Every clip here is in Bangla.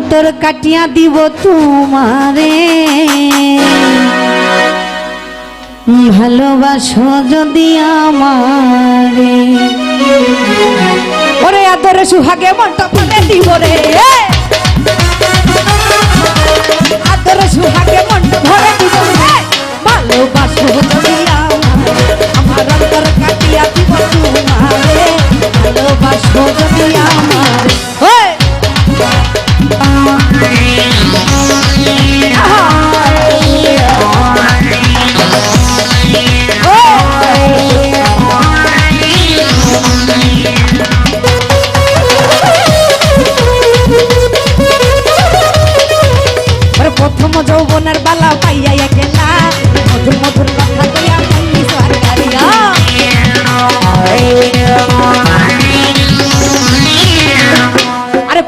অন্তর কাটিয়া দিব তোমারে। ভালোবাসো যদি আমারে। ওরে আদরে সুহাগে মনটা দিব রে।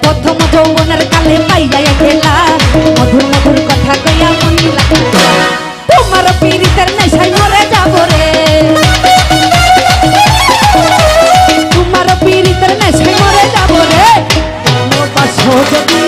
প্রথম যৌবনের কালে পাইয়া গেলা। মধুর মধুর কথা কইয়া লাগিয়া তোমার পীড়িতের নেশাই মরে যাব রে। তোমার পীড়িতের নেশাই মরে যাব রে। ভালোবাসো যদি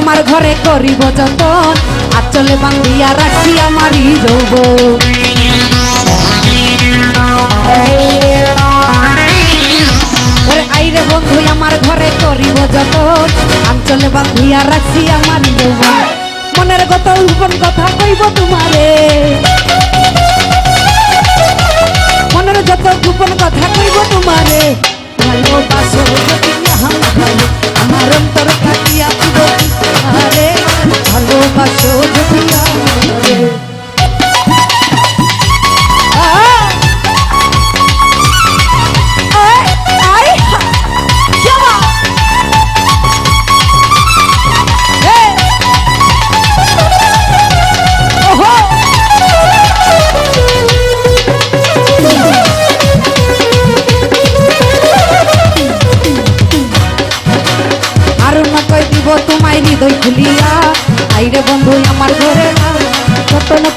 আমার ঘরে করিব যতন। আচলে বান্ধিয়া রাখি আমারই যৌব আইরে বন্ধু, আমার ঘরে করিব যতন। আঞ্চলে বান্ধিয়া রাখি আমারই যৌব মনের গত গোপন কথা কইব তোমারে।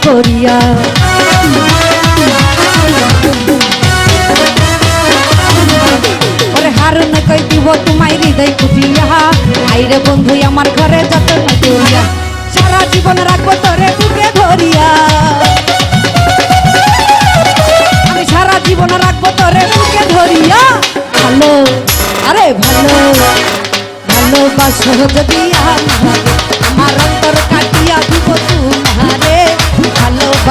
করিয়া। ওরে হার না কই দিব তোমায় হৃদয় খুলিয়া আইরে বন্ধু আমার ঘরে যতন করিয়া। সারা জীবন রাখব তোরে বুকে ধরিয়া। আমি সারা জীবন রাখব তোরে বুকে ধরিয়া। ভালো, আরে ভালো, ভালোবাসো যদি আমার অন্তর কাটিয়া দিব তোমারে